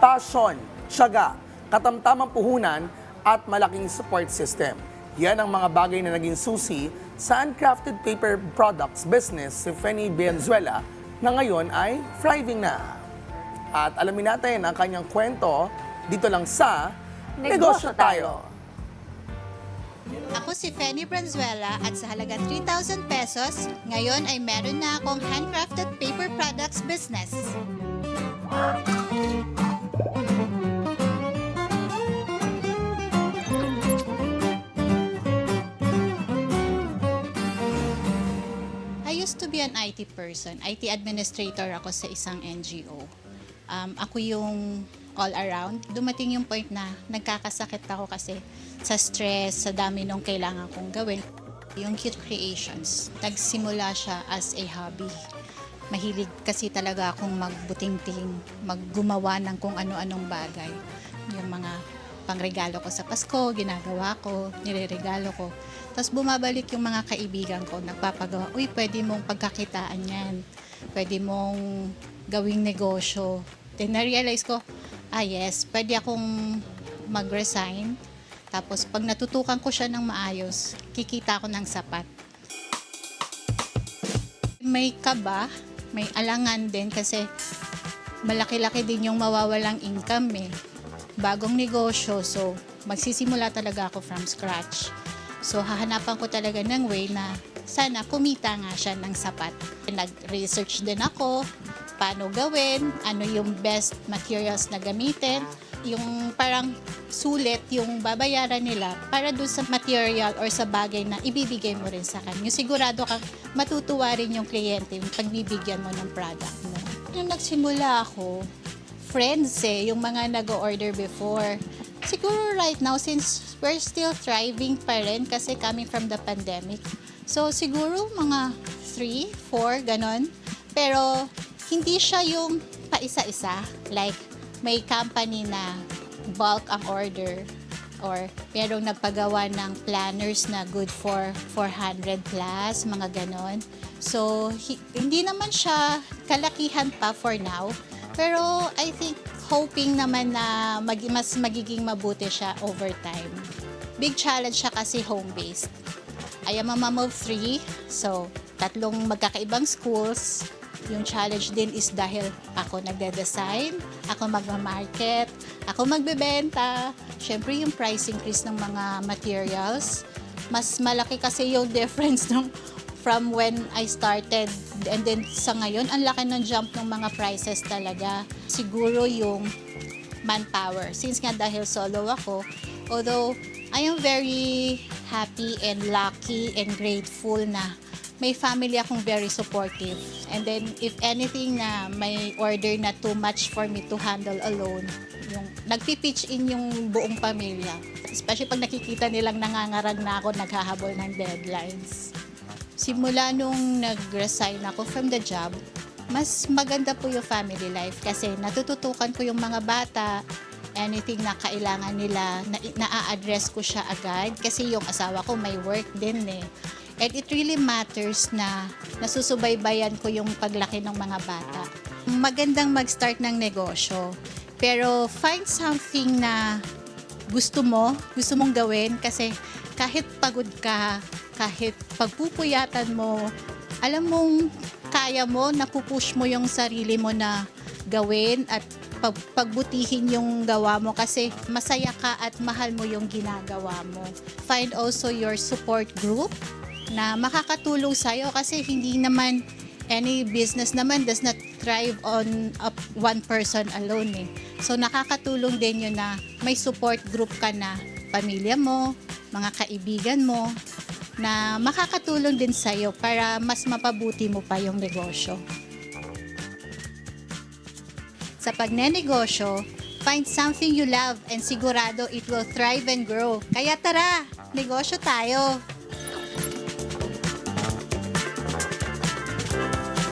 passion, tiyaga, katamtamang puhunan at malaking support system. Yan ang mga bagay na naging susi sa uncrafted paper products business si Feni Benzuela na ngayon ay thriving na. At alamin natin ang kanyang kwento dito lang sa Negosyo Negosyo Tayo. Ako si Fanny Branzuela at sa halaga 3,000 pesos, ngayon ay meron na akong handcrafted paper products business. Be an IT person. IT administrator ako sa isang NGO. Um, ako yung all around. Dumating yung point na nagkakasakit ako kasi sa stress, sa dami nung kailangan kong gawin. Yung cute creations, nagsimula siya as a hobby. Mahilig kasi talaga akong magbuting-ting, maggumawa ng kung ano-anong bagay. Yung mga pangregalo ko sa Pasko, ginagawa ko, nireregalo ko. Tapos bumabalik yung mga kaibigan ko, nagpapagawa, uy, pwede mong pagkakitaan yan. Pwede mong gawing negosyo. Then na-realize ko, ah yes, pwede akong mag-resign. Tapos pag natutukan ko siya ng maayos, kikita ako ng sapat. May kaba, may alangan din kasi malaki-laki din yung mawawalang income eh. Bagong negosyo, so magsisimula talaga ako from scratch. So hahanapan ko talaga ng way na sana kumita nga siya ng sapat. Nag-research din ako, paano gawin, ano yung best materials na gamitin, yung parang sulit yung babayaran nila para doon sa material or sa bagay na ibibigay mo rin sa kanya. Sigurado kang matutuwa rin yung kliyente yung pagbibigyan mo ng product mo. Nung nagsimula ako, friends eh, yung mga nag-order before. Siguro right now, since we're still thriving pa rin kasi coming from the pandemic. So siguro mga 3, 4, ganon. Pero hindi siya yung paisa-isa. Like, may company na bulk ang order or merong nagpagawa ng planners na good for 400 plus, mga ganon. So, hi- hindi naman siya kalakihan pa for now. Pero I think hoping naman na mag- mas magiging mabuti siya over time. Big challenge siya kasi home-based. I am a mom of three, so tatlong magkakaibang schools. Yung challenge din is dahil ako nagde-design, ako magma-market, ako magbebenta. Siyempre yung price increase ng mga materials. Mas malaki kasi yung difference nung from when I started and then sa ngayon, ang laki ng jump ng mga prices talaga. Siguro yung manpower. Since nga dahil solo ako, although I am very happy and lucky and grateful na may family akong very supportive. And then if anything na may order na too much for me to handle alone, yung nagpi-pitch in yung buong pamilya. Especially pag nakikita nilang nangangarag na ako, naghahabol ng deadlines. Simula nung nag-resign ako from the job, mas maganda po yung family life kasi natututukan ko yung mga bata, anything na kailangan nila, na, na-address ko siya agad kasi yung asawa ko may work din eh. And it really matters na nasusubaybayan ko yung paglaki ng mga bata. Magandang mag-start ng negosyo. Pero find something na gusto mo, gusto mong gawin kasi kahit pagod ka, kahit pagpupuyatan mo, alam mong kaya mo, napupush mo yung sarili mo na gawin at pag, pagbutihin yung gawa mo kasi masaya ka at mahal mo yung ginagawa mo. Find also your support group na makakatulong sa'yo kasi hindi naman any business naman does not thrive on a, one person alone eh. So nakakatulong din yun na may support group ka na pamilya mo, mga kaibigan mo, na makakatulong din sa'yo para mas mapabuti mo pa yung negosyo. Sa pagnenegosyo, find something you love and sigurado it will thrive and grow. Kaya tara, negosyo tayo!